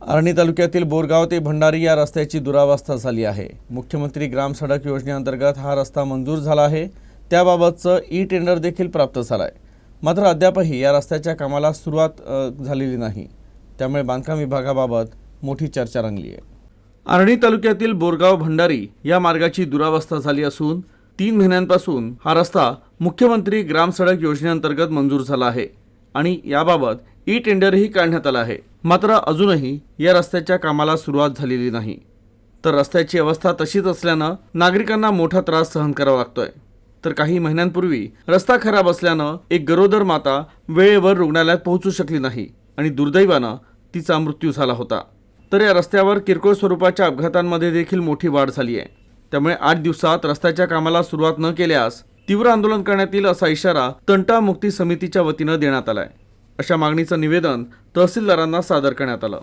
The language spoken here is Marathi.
आर्णी तालुक्यातील बोरगाव ते भंडारी या रस्त्याची दुरावस्था झाली आहे. मुख्यमंत्री ग्राम सडक योजनेअंतर्गत हा रस्ता मंजूर झाला आहे. त्याबाबतचं ई टेंडर देखील प्राप्त झालं आहे मात्र अद्यापही या रस्त्याच्या कामाला सुरुवात झालेली नाही. त्यामुळे बांधकाम विभागाबाबत मोठी चर्चा रंगली आहे आर्णी तालुक्यातील बोरगाव भंडारी या मार्गाची दुरावस्था झाली असून तीन महिन्यांपासून हा रस्ता मुख्यमंत्री ग्राम सडक योजनेअंतर्गत मंजूर झाला आहे आणि याबाबत ई टेंडरही काढण्यात आलं आहे. मात्र अजूनही या रस्त्याच्या कामाला सुरुवात झालेली नाही. तर रस्त्याची अवस्था तशीच असल्यानं नागरिकांना मोठा त्रास सहन करावा लागतोय. तर काही महिन्यांपूर्वी रस्ता खराब असल्यानं एक गरोदर माता वेळेवर रुग्णालयात पोहोचू शकली नाही आणि दुर्दैवानं तिचा मृत्यू झाला होता. तर या रस्त्यावर किरकोळ स्वरूपाच्या अपघातांमध्ये देखील मोठी वाढ झाली आहे. त्यामुळे आठ दिवसात रस्त्याच्या कामाला सुरुवात न केल्यास तीव्र आंदोलन करण्यात येईल असा इशारा तंटा मुक्ती समितीच्या वतीनं देण्यात आलाय. अशा मागणीचं निवेदन तहसीलदारांना सादर करण्यात आलं.